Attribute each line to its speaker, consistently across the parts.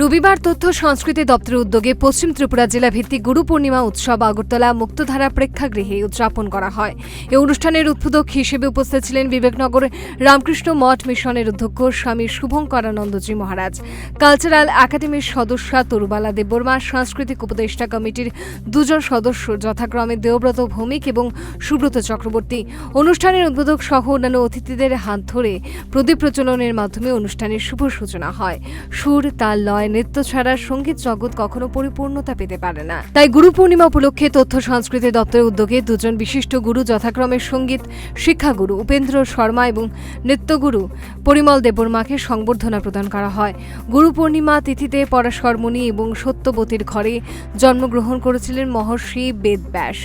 Speaker 1: রবিবার তথ্য সংস্কৃতি দপ্তরের উদ্যোগে পশ্চিম ত্রিপুরা জেলা ভিত্তিক গুরু পূর্ণিমা উৎসব আগরতলা মুক্তধারা প্রেক্ষাগৃহে উদযাপন করা হয়। এই অনুষ্ঠানের উদ্বোধক হিসেবে উপস্থিত ছিলেন বিবেকনগর রামকৃষ্ণ মঠ মিশনের অধ্যক্ষ স্বামী শুভঙ্করানন্দজি মহারাজ, কালচারাল একাডেমির সদস্যা তরুবালা দেববর্মা, সাংস্কৃতিক উপদেষ্টা কমিটির দুজন সদস্য যথাক্রমে দেবব্রত ভৌমিক এবং সুব্রত চক্রবর্তী। অনুষ্ঠানের উদ্বোধক সহ অন্যান্য অতিথিদের হাত ধরে প্রদীপ প্রচলনের মাধ্যমে অনুষ্ঠানের শুভ সূচনা হয়। সুর, তাল, লয় নৃত্য ছাড়া সংগীত জগৎ কখনো পরিপূর্ণতা পেতে পারে না। তাই গুরু পূর্ণিমা উপলক্ষে তথ্য সংস্কৃতি দপ্তরের উদ্যোগে দুজন বিশিষ্ট গুরু যথাক্রমে সংগীত শিক্ষাগুরু উপেন্দ্র শর্মা এবং নৃত্যগুরু পরিমল দেববর্মাকে সংবর্ধনা প্রদান করা হয়। গুরু পূর্ণিমা তিথিতে পরাশরমণি এবং সত্যবতীর ঘরে জন্মগ্রহণ করেছিলেন মহর্ষি বেদব্যাস।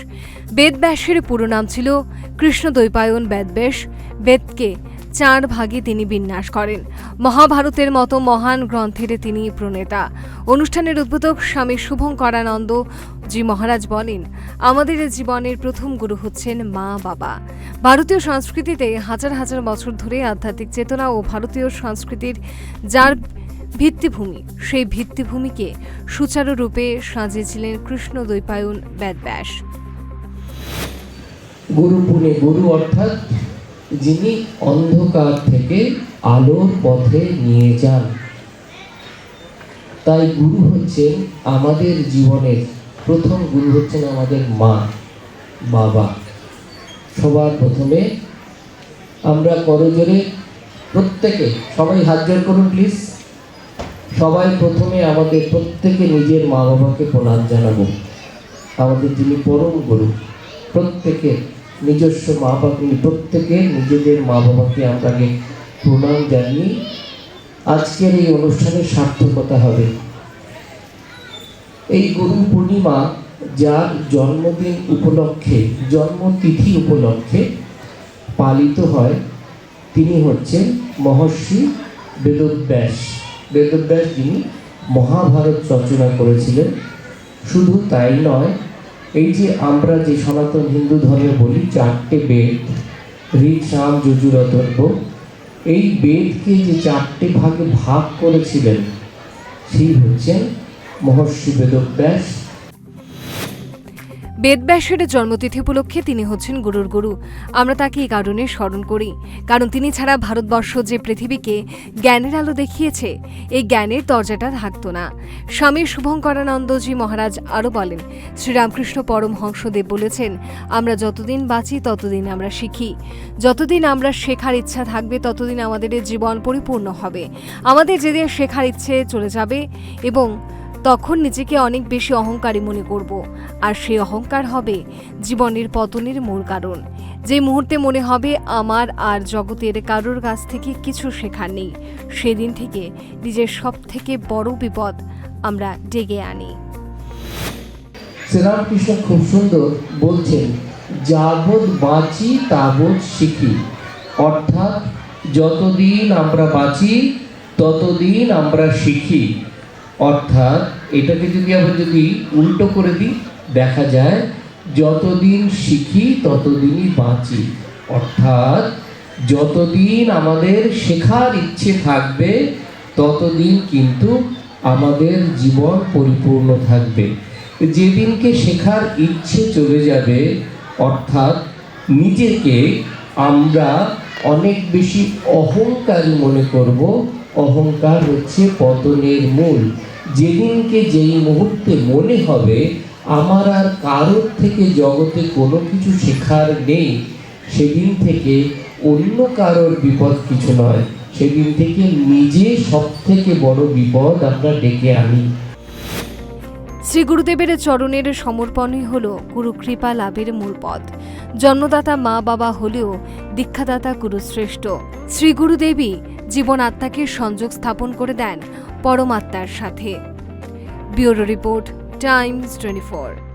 Speaker 1: বেদব্যাসের পুরো নাম ছিল কৃষ্ণ কৃষ্ণদ্বৈপায়ন বেদব্যাস। বেদকে চার ভাগে তিনি বিন্যাস করেন। মহাভারতের মতো মহান গ্রন্থের তিনি প্রণেতা। অনুষ্ঠানের উদ্বোধক স্বামী শুভঙ্করানন্দ জি মহারাজ বলেন, আমাদের জীবনের প্রথম গুরু হচ্ছেন মা বাবা। ভারতীয় সংস্কৃতিতে হাজার হাজার বছর ধরে আধ্যাত্মিক চেতনা ও ভারতীয় সংস্কৃতির যার ভিত্তিভূমি, সেই ভিত্তিভূমিকে সুচারুরূপে সাজিয়েছিলেন কৃষ্ণ দ্বৈপায়ন বেদব্যাস।
Speaker 2: গুরু গুরু অর্থাৎ যিনি অন্ধকার থেকে আলোর পথে নিয়ে যান। তাই গুরু হচ্ছেন আমাদের জীবনের, প্রথম গুরু হচ্ছেন আমাদের মা, বাবা। সবার প্রথমে আমরা করজোরে প্রত্যেকে, সবাই হাত জোর করুন প্লিজ সবাই প্রথমে আমাদের প্রত্যেকে নিজের মা বাবাকে প্রণাম জানাব। আমাদের যিনি পরম গুরু প্রত্যেকের নিজস্ব মা বাবা প্রত্যেকে নিজেদের মা বাবাকে আমরা আগে প্রণাম জানিয়ে আজকের এই অনুষ্ঠানের সার্থকতা হবে। এই গুরু পূর্ণিমা যার জন্মদিন উপলক্ষে, জন্মতিথি উপলক্ষে পালিত হয়, তিনি হচ্ছেন মহর্ষি বেদব্যাস। বেদব্যাস যিনি মহাভারত রচনা করেছিলেন। শুধু তাই নয় এই যে আমরা যে সনাতন হিন্দু ধর্মে বলি চারটে বেদ ঋক সাম যজুর এই বেদকে যে চারটে ভাগে ভাগ করেছিলেন, সেই হচ্ছেন মহর্ষি বেদব্যাস
Speaker 1: বেদব্যাসের জন্মতিথি উপলক্ষে তিনি হচ্ছেন গুরুর গুরু। আমরা তাকে এই কারণে স্মরণ করি, কারণ তিনি ছাড়া ভারতবর্ষ যে পৃথিবীকে জ্ঞানের আলো দেখিয়েছে, এই জ্ঞানের দরজাটা থাকতো না। স্বামী শুভঙ্করানন্দজি মহারাজ আরও বলেন, শ্রীরামকৃষ্ণ পরমহংসদেব বলেছেন, আমরা যতদিন বাঁচি ততদিন আমরা শিখি। যতদিন আমরা শেখার ইচ্ছা থাকবে ততদিন আমাদের জীবন পরিপূর্ণ হবে। আমাদের যেদিন শেখার ইচ্ছে চলে যাবে এবং তখন নিজেকে অনেক বেশি অহংকারী মনে করব। আর সেই অহংকার হবে জীবনের পতনের মূল কারণ। যে মুহূর্তে মনে হবে আমার আর জগতের কারোর কাছ থেকে কিছু শেখার নেই, সেদিন থেকে নিজের সব থেকে বড় বিপদ আমরা ডেকে আনি।
Speaker 2: শ্রীরামকৃষ্ণ খুব সুন্দর বলছেন, যাবৎ বাঁচি তাবৎ শিখি। অর্থাৎ যতদিন আমরা বাঁচি, ততদিন আমরা শিখি। অর্থাৎ এটাকে যদি আবার যদি উল্টো করে দিই, দেখা যায় যতদিন শিখি ততদিনই বাঁচি। অর্থাৎ যতদিন আমাদের শেখার ইচ্ছে থাকবে, ততদিন কিন্তু আমাদের জীবন পরিপূর্ণ থাকবে। যেদিনকে শেখার ইচ্ছে চলে যাবে, অর্থাৎ নিজেকে আমরা অনেক বেশি অহংকারী মনে করব, অহংকার হচ্ছে পতনের মূল। যেদিনকে যেই মুহূর্তে মনে হবে, আমার আর কারোর থেকে জগতে কোনো কিছু শেখার নেই, সেদিন থেকে অন্য কারোর বিপদ কিছু নয়। সেদিন থেকে নিজে সব থেকে বড় বিপদ আমরা ডেকে আনি।
Speaker 1: শ্রী গুরুদেবের চরণের সমর্পণই হল গুরু কৃপা লাভের মূল পথ। জন্মদাতা মা বাবা হলেও দীক্ষাদাতা গুরুশ্রেষ্ঠ। শ্রী গুরুদেবী জীবন আত্মাকে সংযোগ স্থাপন করে দেন। পরমাত্মার সাথে। Bureau report Times twenty